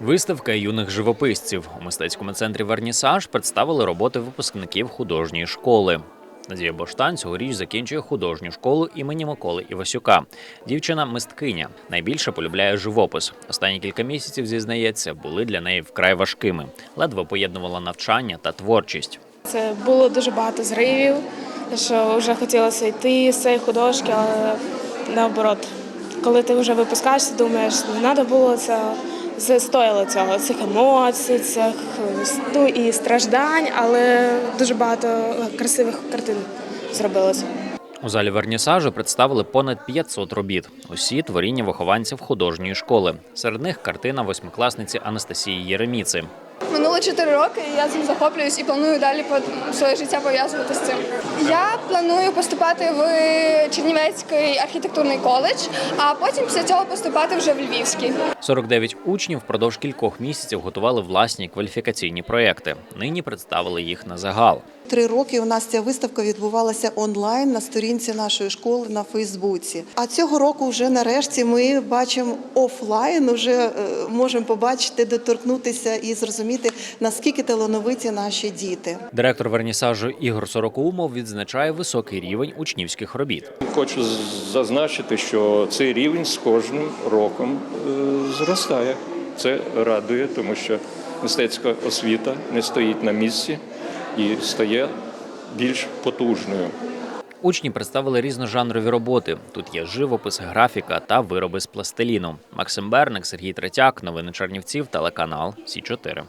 Виставка юних живописців у мистецькому центрі Вернісаж представили роботи випускників художньої школи. Надія Боштан цьогоріч закінчує художню школу імені Миколи Івасюка. Дівчина мисткиня. Найбільше полюбляє живопис. Останні кілька місяців зізнається, були для неї вкрай важкими. Ледве поєднувала навчання та творчість. Це було дуже багато зривів, що вже хотілося йти з цієї художки, але наоборот, коли ти вже випускаєшся, думаєш, не треба було це. Це стоїло цього, цих емоцій, цих ну, і страждань, але дуже багато красивих картин зробилося. У залі вернісажу представили понад 500 робіт. Усі творіння вихованців художньої школи. Серед них картина восьмикласниці Анастасії Єреміци. Минуло 4 роки, і я цим захоплююсь і планую далі по- своє життя пов'язувати з цим. Я планую поступати в Чернівецький архітектурний коледж, а потім після цього поступати вже в Львівський. 49 учнів впродовж кількох місяців готували власні кваліфікаційні проекти. Нині представили їх на загал. Три роки у нас ця виставка відбувалася онлайн на сторінці нашої школи на Фейсбуці. А цього року вже нарешті ми бачимо офлайн, уже е, можемо побачити, доторкнутися і зрозуміти, наскільки талановиті наші діти. Директор вернісажу Ігор Сорокоумов відзначає високий рівень учнівських робіт. Хочу зазначити, що цей рівень з кожним роком е, зростає. Це радує, тому що мистецька освіта не стоїть на місці і стає більш потужною. Учні представили різножанрові роботи. Тут є живопис, графіка та вироби з пластиліну. Максим Берник, Сергій Третяк, новини Чернівців, телеканал Сі 4